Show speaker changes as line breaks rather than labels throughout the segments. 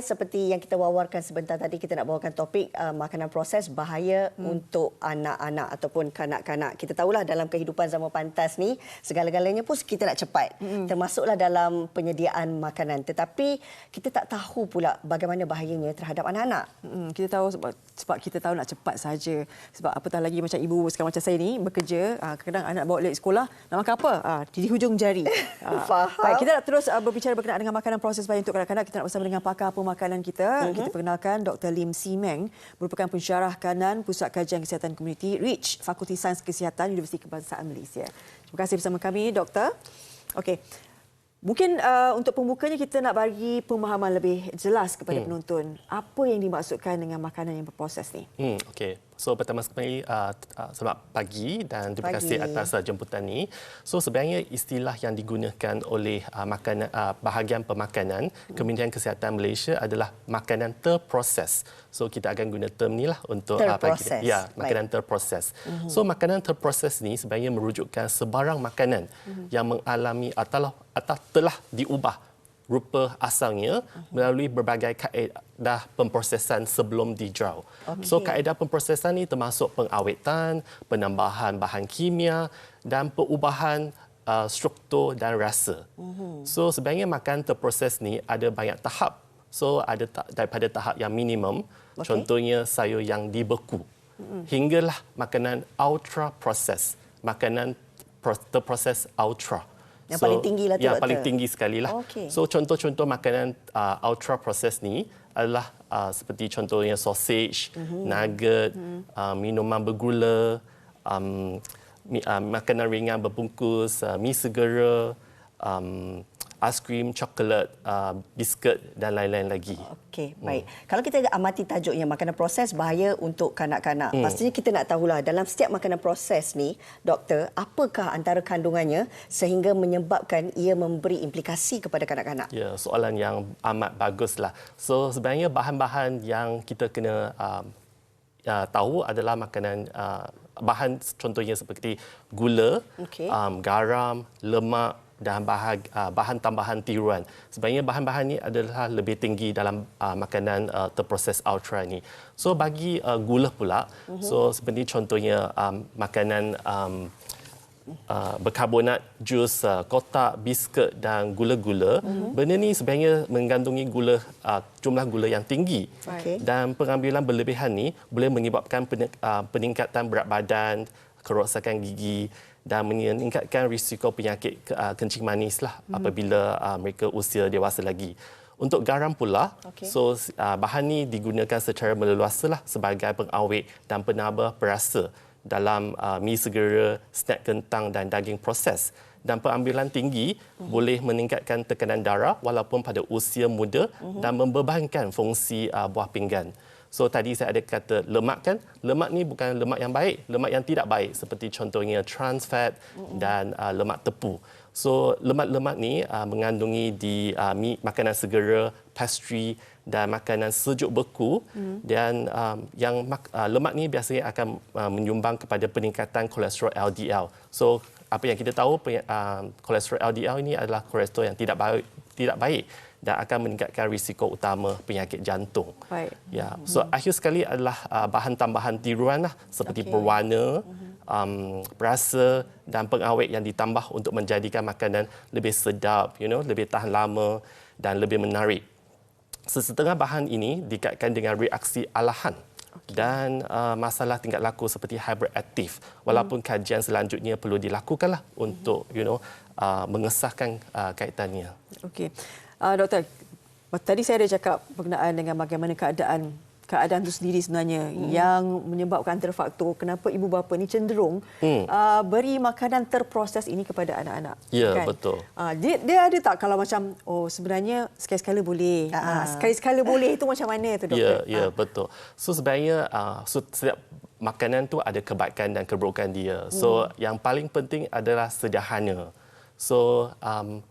Seperti yang kita wawarkan sebentar tadi, kita nak bawakan topik uh, makanan proses bahaya hmm. untuk anak-anak ataupun kanak-kanak. Kita tahulah dalam kehidupan zaman pantas ni, segala-galanya pun kita nak cepat. Hmm. Termasuklah dalam penyediaan makanan. Tetapi kita tak tahu pula bagaimana bahayanya terhadap anak-anak.
Hmm. Kita tahu sebab, sebab kita tahu nak cepat saja. Sebab apatah lagi macam ibu sekarang macam saya ni, bekerja, uh, kadang anak bawa balik sekolah, nak makan apa? Uh, di hujung jari.
Uh, Faham.
Baik, kita nak terus uh, berbicara berkenaan dengan makanan proses bahaya untuk kanak-kanak. Kita nak bersama dengan pakar pemakanan kita. Uh-huh. Kita perkenalkan Dr. Lim Si Meng, merupakan pensyarah kanan Pusat Kajian Kesihatan Komuniti REACH, Fakulti Sains Kesihatan Universiti Kebangsaan Malaysia. Terima kasih bersama kami, Doktor. Okey. Mungkin uh, untuk pembukanya kita nak bagi pemahaman lebih jelas kepada hmm. penonton apa yang dimaksudkan dengan makanan yang berproses ni.
Hmm, okey. So pertama sekali uh, uh, selamat pagi dan terima pagi. kasih atas uh, jemputan ini. So sebenarnya istilah yang digunakan oleh uh, makanan uh, bahagian pemakanan hmm. Kementerian Kesihatan Malaysia adalah makanan terproses. So kita akan guna term ni lah untuk
uh, pagi.
Ya, makanan Baik. terproses. Hmm. So makanan terproses ni sebenarnya merujukkan sebarang makanan hmm. yang mengalami atau atau telah diubah rupa asalnya melalui berbagai kaedah pemprosesan sebelum dijual. Okay. So kaedah pemprosesan ini termasuk pengawetan, penambahan bahan kimia dan perubahan uh, struktur dan rasa. Mm-hmm. So sebenarnya makan terproses ni ada banyak tahap. So ada ta- daripada tahap yang minimum, okay. contohnya sayur yang dibeku. Mm-hmm. Hinggalah makanan ultra process, makanan terproses ultra.
Yang so, paling tinggi lah tu.
Yang paling tinggi sekali lah. Okay. So contoh-contoh makanan uh, ultra process ni adalah uh, seperti contohnya sausage, mm-hmm. nugget, mm-hmm. uh, minuman bergula, um, mi, uh, makanan ringan berbungkus, uh, mi segera, um, aiskrim, coklat, uh, biskut dan lain-lain lagi.
Okey, hmm. baik. Hmm. Kalau kita amati tajuknya makanan proses bahaya untuk kanak-kanak. Hmm. Pastinya kita nak tahulah dalam setiap makanan proses ni, doktor, apakah antara kandungannya sehingga menyebabkan ia memberi implikasi kepada kanak-kanak?
Ya, soalan yang amat baguslah. So sebenarnya bahan-bahan yang kita kena uh, uh, tahu adalah makanan uh, bahan contohnya seperti gula, okay. um, garam, lemak, dan bahan, uh, bahan tambahan tiruan. Sebenarnya bahan-bahan ini adalah lebih tinggi dalam uh, makanan uh, terproses ultra ini. So bagi uh, gula pula, uh-huh. so seperti contohnya um, makanan um, uh, berkarbonat, jus, uh, kotak, biskut dan gula-gula, uh-huh. benda ini sebenarnya mengandungi gula uh, jumlah gula yang tinggi. Okay. Dan pengambilan berlebihan ini boleh menyebabkan uh, peningkatan berat badan, kerosakan gigi dan meningkatkan risiko penyakit uh, kencing manis lah hmm. apabila uh, mereka usia dewasa lagi. Untuk garam pula, okay. so uh, bahan ini digunakan secara meleluasa lah sebagai pengawet dan penambah perasa dalam uh, mi segera, snack kentang dan daging proses. Dan pengambilan tinggi uh-huh. boleh meningkatkan tekanan darah walaupun pada usia muda uh-huh. dan membebankan fungsi uh, buah pinggan. So tadi saya ada kata lemak kan, lemak ni bukan lemak yang baik, lemak yang tidak baik seperti contohnya trans fat dan uh, lemak tepu. So lemak-lemak ni uh, mengandungi di uh, mi, makanan segera, pastry dan makanan sejuk beku mm. dan um, yang uh, lemak ni biasanya akan uh, menyumbang kepada peningkatan kolesterol LDL. So apa yang kita tahu uh, kolesterol LDL ini adalah kolesterol yang tidak baik tidak baik dan akan meningkatkan risiko utama penyakit jantung.
Baik.
Ya. So mm-hmm. akhir sekali adalah uh, bahan tambahan tiruan lah seperti okay. berwarna, mm-hmm. um, perasa dan pengawet yang ditambah untuk menjadikan makanan lebih sedap, you know, lebih tahan lama dan lebih menarik. Sesetengah bahan ini dikaitkan dengan reaksi alahan okay. dan uh, masalah tingkat laku seperti hyperaktif. Walaupun mm. kajian selanjutnya perlu dilakukanlah mm-hmm. untuk you know uh, mengesahkan uh, kaitannya.
Okey. Uh, doktor, tadi saya ada cakap berkenaan dengan bagaimana keadaan keadaan itu sendiri sebenarnya hmm. yang menyebabkan antara faktor kenapa ibu bapa ni cenderung hmm. uh, beri makanan terproses ini kepada anak-anak.
Ya, kan? betul.
Uh, dia, dia ada tak kalau macam oh sebenarnya sekali-sekala boleh. Uh, uh, sekali-sekala boleh itu macam mana tu doktor?
Ya, ya uh. betul. So sebenarnya uh, so, setiap makanan tu ada kebaikan dan keburukan dia. So hmm. yang paling penting adalah sederhana. So um,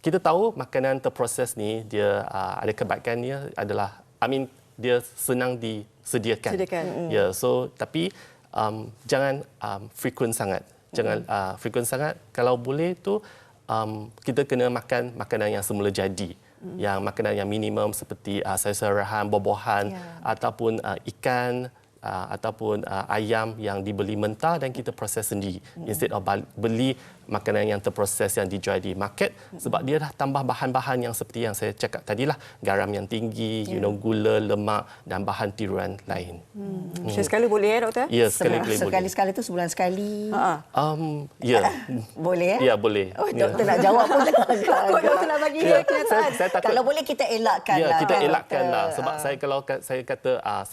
kita tahu makanan terproses ni dia uh, ada kebaikannya adalah I mean dia senang disediakan.
Sediakan.
Ya, yeah, so tapi um, jangan um, frequent sangat. Jangan uh, frequent sangat. Kalau boleh tu um, kita kena makan makanan yang semula jadi. hmm. yang makanan yang minimum seperti uh, sayur-sayuran, buah-buahan yeah. ataupun uh, ikan uh, ataupun uh, ayam yang dibeli mentah dan kita proses sendiri mm-hmm. instead of beli makanan yang terproses yang dijual di market mm-hmm. sebab dia dah tambah bahan-bahan yang seperti yang saya cakap tadi lah garam yang tinggi yeah. you know gula lemak dan bahan tiruan lain.
Hmm. Hmm. Sekali boleh ya doktor?
Ya sekali boleh.
Sekali sekali tu sebulan sekali. Ha.
Um ya. Yeah.
boleh ya?
Ya boleh.
Oh, doktor yeah. nak jawab pun
doktor nak bagi yeah.
kenyataan. Saya, saya takut, kalau boleh kita elakkan
ya,
lah.
kita elakkan lah sebab ha. saya kalau saya kata uh,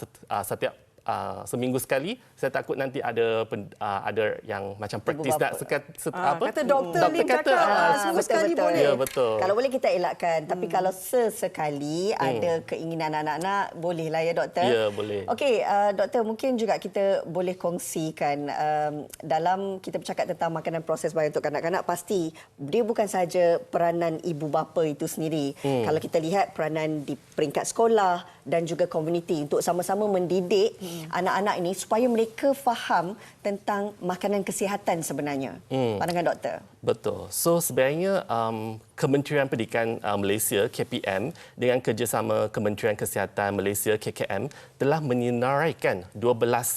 setiap uh, seminggu sekali saya takut nanti ada uh, ada yang macam praktis nak sekat set,
uh, apa kata doktor, doktor Lim kata uh, seminggu betul, sekali
betul.
boleh
ya betul
kalau boleh kita elakkan hmm. tapi kalau sesekali hmm. ada keinginan anak-anak bolehlah ya doktor
ya boleh
okey uh, doktor mungkin juga kita boleh kongsikan um, dalam kita bercakap tentang makanan proses bayi untuk kanak-kanak pasti dia bukan saja peranan ibu bapa itu sendiri hmm. kalau kita lihat peranan di peringkat sekolah dan juga komuniti untuk sama-sama mendidik hmm. anak-anak ini supaya mereka faham tentang makanan kesihatan sebenarnya. Hmm. Pandangan doktor.
Betul. So sebenarnya um, Kementerian Pendidikan uh, Malaysia KPM dengan kerjasama Kementerian Kesihatan Malaysia KKM telah menyinaraikan 12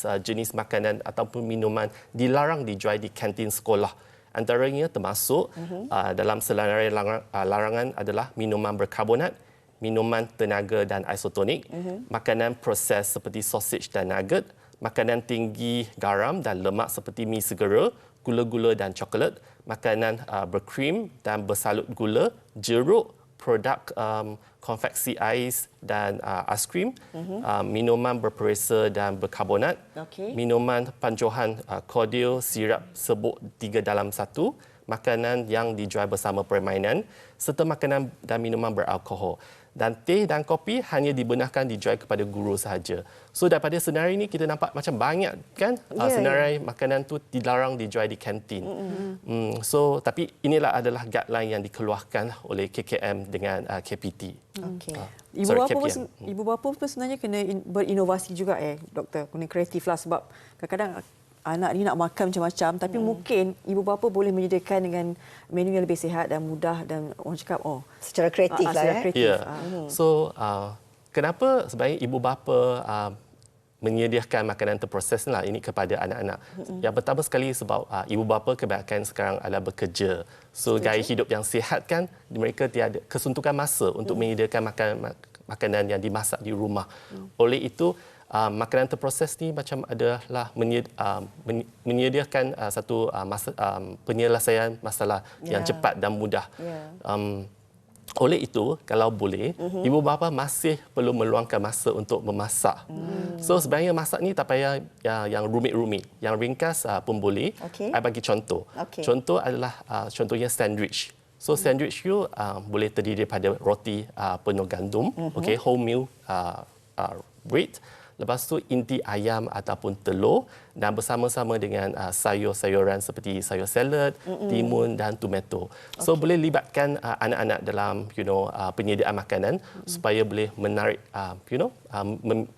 uh, jenis makanan ataupun minuman dilarang dijual di kantin sekolah. Antaranya termasuk uh-huh. uh, dalam senarai uh, larangan adalah minuman berkarbonat, minuman tenaga dan isotonik, uh-huh. makanan proses seperti sausage dan nugget, makanan tinggi garam dan lemak seperti mi segera, gula-gula dan coklat, makanan uh, berkrim dan bersalut gula, jeruk, produk um, konveksi ais dan uh, aiskrim, uh-huh. uh, minuman berperisa dan berkarbonat, okay. minuman panjohan uh, kordial, sirap sebut tiga dalam satu, makanan yang dijual bersama permainan, serta makanan dan minuman beralkohol dan teh dan kopi hanya dibenarkan dijual kepada guru sahaja. So daripada senarai ini kita nampak macam banyak kan yeah, uh, ya, senarai yeah. makanan tu dilarang dijual di kantin. Mm-hmm. Mm, so tapi inilah adalah guideline yang dikeluarkan oleh KKM dengan uh, KPT.
Okay. Uh, ibu sorry, bapa pun ibu bapa pun sebenarnya kena in, berinovasi juga eh doktor, kena kreatif lah sebab kadang-kadang anak ni nak makan macam-macam tapi hmm. mungkin ibu bapa boleh menyediakan dengan menu yang lebih sihat dan mudah dan orang cakap oh
secara kreatif uh, lah
ya. Yeah. Uh. So uh, kenapa sebenarnya ibu bapa uh, menyediakan makanan terproses lah ini kepada anak-anak. Hmm. Yang pertama sekali sebab uh, ibu bapa kebanyakan sekarang adalah bekerja. So Setuju. gaya hidup yang sihat kan mereka tiada kesuntukan masa untuk hmm. menyediakan makanan makanan yang dimasak di rumah. Hmm. Oleh itu uh, makanan terproses ni macam adalah menyed, uh, menyediakan uh, satu uh, masa, um, penyelesaian masalah yeah. yang cepat dan mudah. Yeah. Um, oleh itu, kalau boleh, uh-huh. ibu bapa masih perlu meluangkan masa untuk memasak. Hmm. So sebenarnya masak ni tak payah yang, yang rumit-rumit, yang ringkas uh, pun boleh. Okay. Saya bagi contoh. Okay. Contoh adalah uh, contohnya sandwich. So sandwich you uh, boleh terdiri daripada roti uh, penuh gandum, uh-huh. okay, whole meal uh, uh, bread. Lepas tu inti ayam ataupun telur dan bersama-sama dengan uh, sayur-sayuran seperti sayur salad, Mm-mm. timun dan tomato. So okay. boleh libatkan uh, anak-anak dalam you know uh, penyediaan makanan mm. supaya boleh menarik uh, you know uh,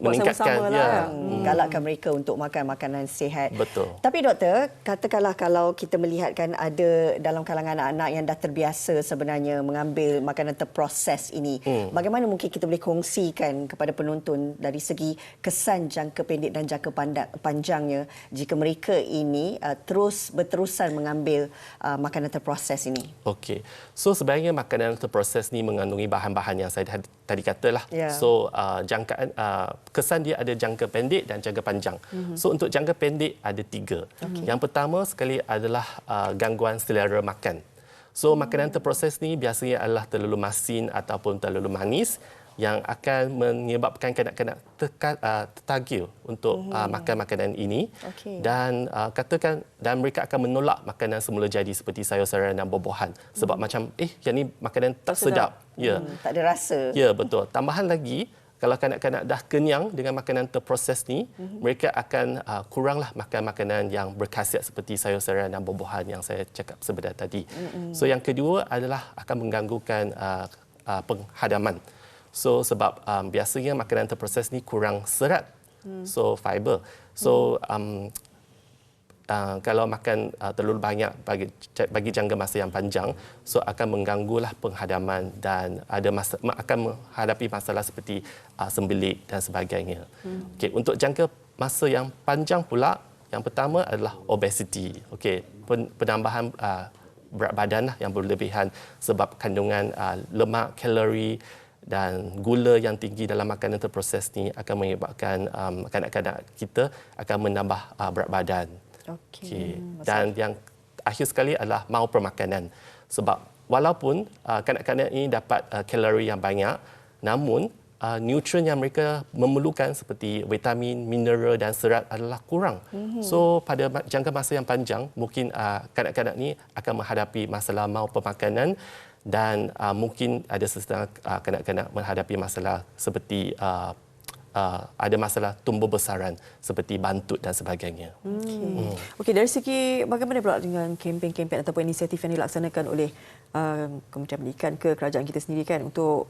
meningkatkan
ya lah. mm. galakkan mereka untuk makan makanan sihat.
Betul.
Tapi doktor, katakanlah kalau kita melihatkan ada dalam kalangan anak-anak yang dah terbiasa sebenarnya mengambil makanan terproses ini, mm. bagaimana mungkin kita boleh kongsikan kepada penonton dari segi kesan jangka pendek dan jangka panjangnya jika mereka ini uh, terus berterusan mengambil uh, makanan terproses ini.
Okey. So sebenarnya makanan terproses ni mengandungi bahan-bahan yang saya tadi katalah. Yeah. So uh, jangkaan uh, kesan dia ada jangka pendek dan jangka panjang. Mm-hmm. So untuk jangka pendek ada tiga. Okay. Yang pertama sekali adalah uh, gangguan selera makan. So makanan terproses ni biasanya adalah terlalu masin ataupun terlalu manis yang akan menyebabkan kanak-kanak uh, tertagih untuk uh, makan makanan ini okay. dan uh, katakan dan mereka akan menolak makanan semula jadi seperti sayur-sayuran dan buah-buahan sebab mm. macam eh yang ni makanan tak, sedap. sedap. Ya.
Mm, tak ada rasa.
Ya, betul. Tambahan lagi kalau kanak-kanak dah kenyang dengan makanan terproses ni, mm-hmm. mereka akan uh, kuranglah makan makanan yang berkhasiat seperti sayur-sayuran dan buah-buahan yang saya cakap sebentar tadi. Mm-hmm. So yang kedua adalah akan mengganggukan uh, uh, penghadaman. So sebab um, biasanya makanan terproses ni kurang serat. Hmm. So fiber. So um, uh, kalau makan uh, terlalu banyak bagi bagi jangka masa yang panjang so akan mengganggulah penghadaman dan ada masa, akan menghadapi masalah seperti uh, sembelit dan sebagainya. Hmm. Okey untuk jangka masa yang panjang pula yang pertama adalah obesity. Okey penambahan uh, berat badan lah yang berlebihan sebab kandungan uh, lemak, kalori dan gula yang tinggi dalam makanan terproses ni akan menyebabkan um, kanak-kanak kita akan menambah uh, berat badan. Okey. Okay. Dan yang akhir sekali adalah mau permakanan. Sebab walaupun uh, kanak-kanak ini dapat uh, kalori yang banyak, namun uh, nutrien yang mereka memerlukan seperti vitamin, mineral dan serat adalah kurang. Mm-hmm. So pada jangka masa yang panjang, mungkin uh, kanak-kanak ini akan menghadapi masalah mau permakanan dan uh, mungkin ada sesetengah uh, kanak-kanak menghadapi masalah seperti uh, uh, ada masalah tumbuh besaran seperti bantut dan sebagainya.
Okey, hmm. okay, dari segi bagaimana pula dengan kempen-kempen ataupun inisiatif yang dilaksanakan oleh uh, Kementerian Pendidikan ke kerajaan kita sendiri kan untuk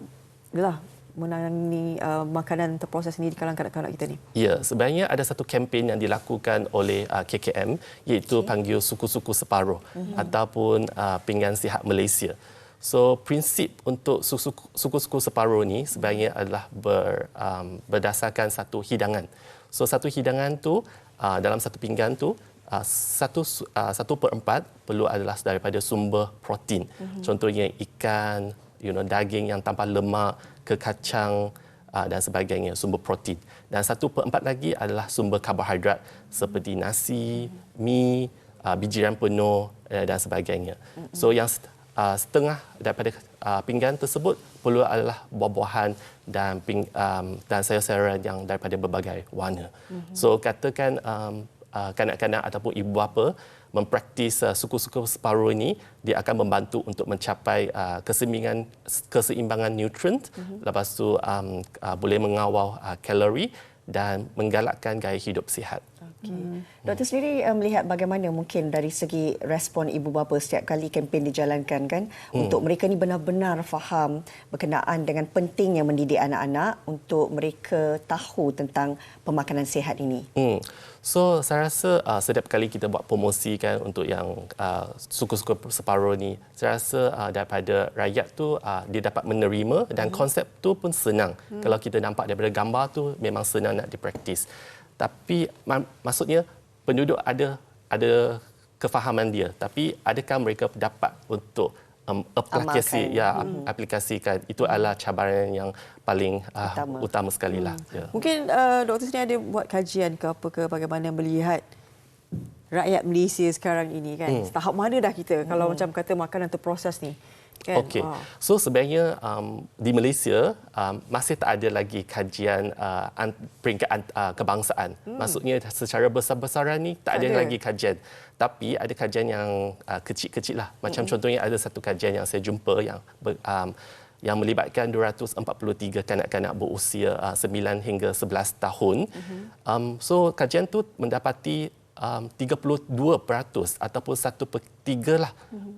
lah menangani uh, makanan terproses ini di kalangan kanak-kanak kita ni?
Ya, sebenarnya ada satu kempen yang dilakukan oleh uh, KKM iaitu okay. panggil suku-suku separuh mm-hmm. ataupun uh, pinggan sihat Malaysia. So prinsip untuk suku-suku separuh ni sebenarnya adalah ber, um, berdasarkan satu hidangan. So satu hidangan tu uh, dalam satu pinggan tu uh, satu uh, satu per empat perlu adalah daripada sumber protein. Mm-hmm. Contohnya ikan, you know daging yang tanpa lemak, ke kacang uh, dan sebagainya sumber protein. Dan satu per empat lagi adalah sumber karbohidrat seperti nasi, mi, uh, bijiran penuh uh, dan sebagainya. Mm-hmm. So yang uh, setengah daripada uh, pinggan tersebut perlu adalah buah-buahan dan ping, um, dan sayur-sayuran yang daripada berbagai warna. Mm-hmm. So katakan um, uh, kanak-kanak ataupun ibu bapa mempraktis uh, suku-suku separuh ini dia akan membantu untuk mencapai uh, keseimbangan keseimbangan nutrien mm-hmm. lepas tu um, uh, boleh mengawal uh, kalori dan menggalakkan gaya hidup sihat.
Okay. Hmm. Doktor sendiri uh, melihat bagaimana mungkin dari segi respon ibu bapa setiap kali kempen dijalankan kan hmm. untuk mereka ni benar-benar faham berkenaan dengan pentingnya mendidik anak-anak untuk mereka tahu tentang pemakanan sihat ini. Hmm.
So saya rasa uh, setiap kali kita buat promosi kan untuk yang uh, suku-suku separuh ni, saya rasa uh, daripada rakyat tu uh, dia dapat menerima dan hmm. konsep tu pun senang. Hmm. Kalau kita nampak daripada gambar tu memang senang nak dipraktis tapi mak- maksudnya penduduk ada ada kefahaman dia tapi adakah mereka dapat untuk um, aplikasi Amalkan. ya hmm. aplikasikan itu adalah cabaran yang paling uh, utama. utama sekali lah hmm.
ya. mungkin uh, doktor sini ada buat kajian ke apa ke bagaimana melihat rakyat Malaysia sekarang ini kan hmm. tahap mana dah kita hmm. kalau macam kata makanan terproses ni
Kan? Okey. Oh. So sebenarnya um, di Malaysia um, masih tak ada lagi kajian uh, peringkat uh, kebangsaan. Hmm. Maksudnya secara besar-besaran ni tak, tak ada, ada lagi kajian. Tapi ada kajian yang uh, kecil-kecil lah. Macam hmm. contohnya ada satu kajian yang saya jumpa yang um, yang melibatkan 243 kanak-kanak berusia uh, 9 hingga 11 tahun. Hmm. Um, so kajian tu mendapati um, 32% ataupun 1 per 3 lah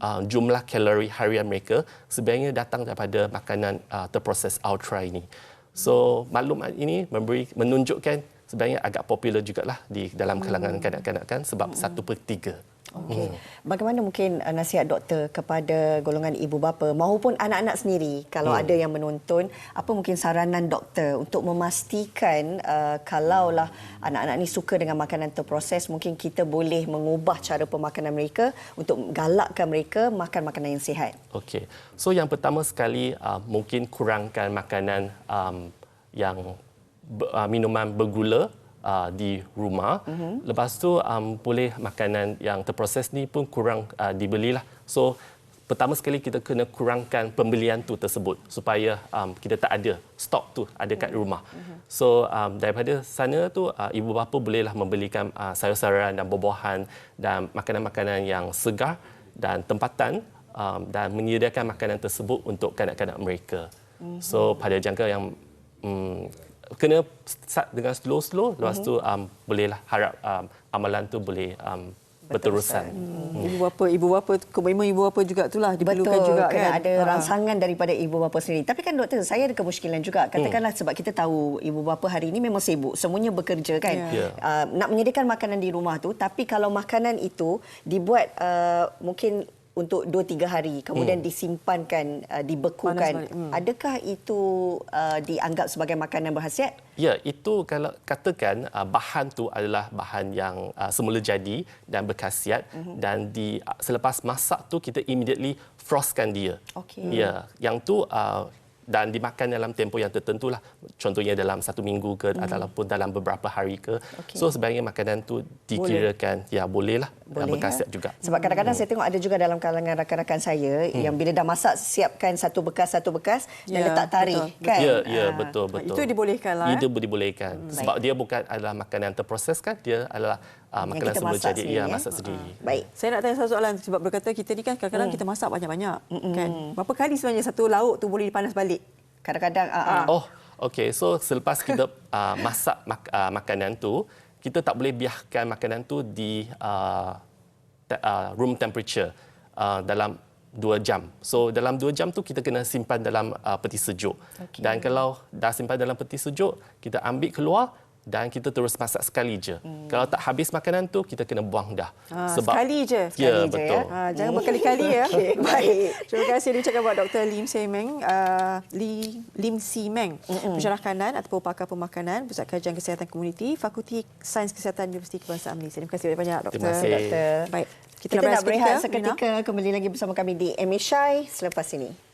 uh, jumlah kalori harian mereka sebenarnya datang daripada makanan uh, terproses ultra ini. So maklumat ini memberi menunjukkan sebenarnya agak popular jugalah di dalam kalangan kanak-kanak kan sebab 1 per 3.
Okay. Hmm. Bagaimana mungkin uh, nasihat doktor kepada golongan ibu bapa maupun anak-anak sendiri kalau hmm. ada yang menonton apa mungkin saranan doktor untuk memastikan uh, kalaulah anak-anak ni suka dengan makanan terproses mungkin kita boleh mengubah cara pemakanan mereka untuk galakkan mereka makan makanan yang sihat.
Okey. So yang pertama sekali uh, mungkin kurangkan makanan um, yang uh, minuman bergula uh, di rumah. Mm-hmm. Lepas tu um, boleh makanan yang terproses ni pun kurang uh, dibelilah. So pertama sekali kita kena kurangkan pembelian tu tersebut supaya um, kita tak ada stok tu ada kat rumah. Mm-hmm. So um, daripada sana tu uh, ibu bapa bolehlah membelikan uh, sayur-sayuran dan buah-buahan dan makanan-makanan yang segar dan tempatan um, dan menyediakan makanan tersebut untuk kanak-kanak mereka. Mm-hmm. So pada jangka yang um, kena start dengan slow-slow lepas mm-hmm. tu um, bolehlah harap um, amalan tu boleh um, berterusan.
Hmm. Ibu bapa, ibu bapa, komitmen ibu bapa juga itulah diperlukan
Betul,
juga
kena
kan.
ada
Ha.
rangsangan daripada ibu bapa sendiri. Tapi kan doktor, saya ada kemusykilan juga. Katakanlah sebab kita tahu ibu bapa hari ini memang sibuk, semuanya bekerja kan.
Ya.
Uh, nak menyediakan makanan di rumah tu, tapi kalau makanan itu dibuat uh, mungkin untuk 2 3 hari kemudian disimpankan uh, dibekukan
hmm.
adakah itu uh, dianggap sebagai makanan berhasiat
Ya, itu kalau katakan uh, bahan tu adalah bahan yang uh, semula jadi dan berkhasiat mm-hmm. dan di uh, selepas masak tu kita immediately frostkan dia.
Okey.
Ya, yang tu uh, dan dimakan dalam tempoh yang tertentu lah. Contohnya dalam satu minggu ke mm. ataupun dalam beberapa hari ke.
Okey.
So sebenarnya makanan tu dikirakan ya boleh lah dan
Boleh,
berkhasiat
ya?
juga.
Sebab kadang-kadang saya tengok ada juga dalam kalangan rakan-rakan saya
Hmm.
yang bila dah masak siapkan satu bekas satu bekas dan
Ya,
letak tarik
betul,
kan.
Ya, ya
Ah.
betul betul.
Itu dibolehkan lah.
Itu
eh?
dibolehkan. Sebab dia bukan adalah makanan terproses kan, dia adalah uh,
Yang
makanan
masak
jadi.
sendiri,
Ya, masak sendiri.
Baik.
Saya nak tanya satu soalan sebab berkata kita ni kan kadang-kadang kita masak banyak-banyak kan. Berapa kali sebenarnya satu lauk tu boleh dipanas balik?
Kadang-kadang ah, ah.
Oh, okey. So selepas kita uh, masak mak- uh, makanan tu, kita tak boleh biarkan makanan tu di uh, te- uh, room temperature uh, dalam dua jam. So dalam dua jam tu kita kena simpan dalam uh, peti sejuk.
Okey.
Dan kalau dah simpan dalam peti sejuk, kita ambil keluar dan kita terus masak sekali je. Hmm. Kalau tak habis makanan tu, kita kena buang dah.
Ah, sekali je?
Ya,
Sekali je,
betul.
ya?
Ha, jangan berkali-kali ya.
Okey, baik.
Terima kasih diucapkan buat Dr. Lim Si Meng, uh, Lee, Lim Si Meng, pensyarah kanan ataupun pakar pemakanan, Pusat Kajian Kesihatan Komuniti, Fakulti Sains Kesihatan Universiti Kebangsaan Malaysia. Terima kasih banyak-banyak Doktor.
Terima kasih.
Doktor.
Baik.
Kita, nak berehat seketika kembali lagi bersama kami di MHI selepas ini.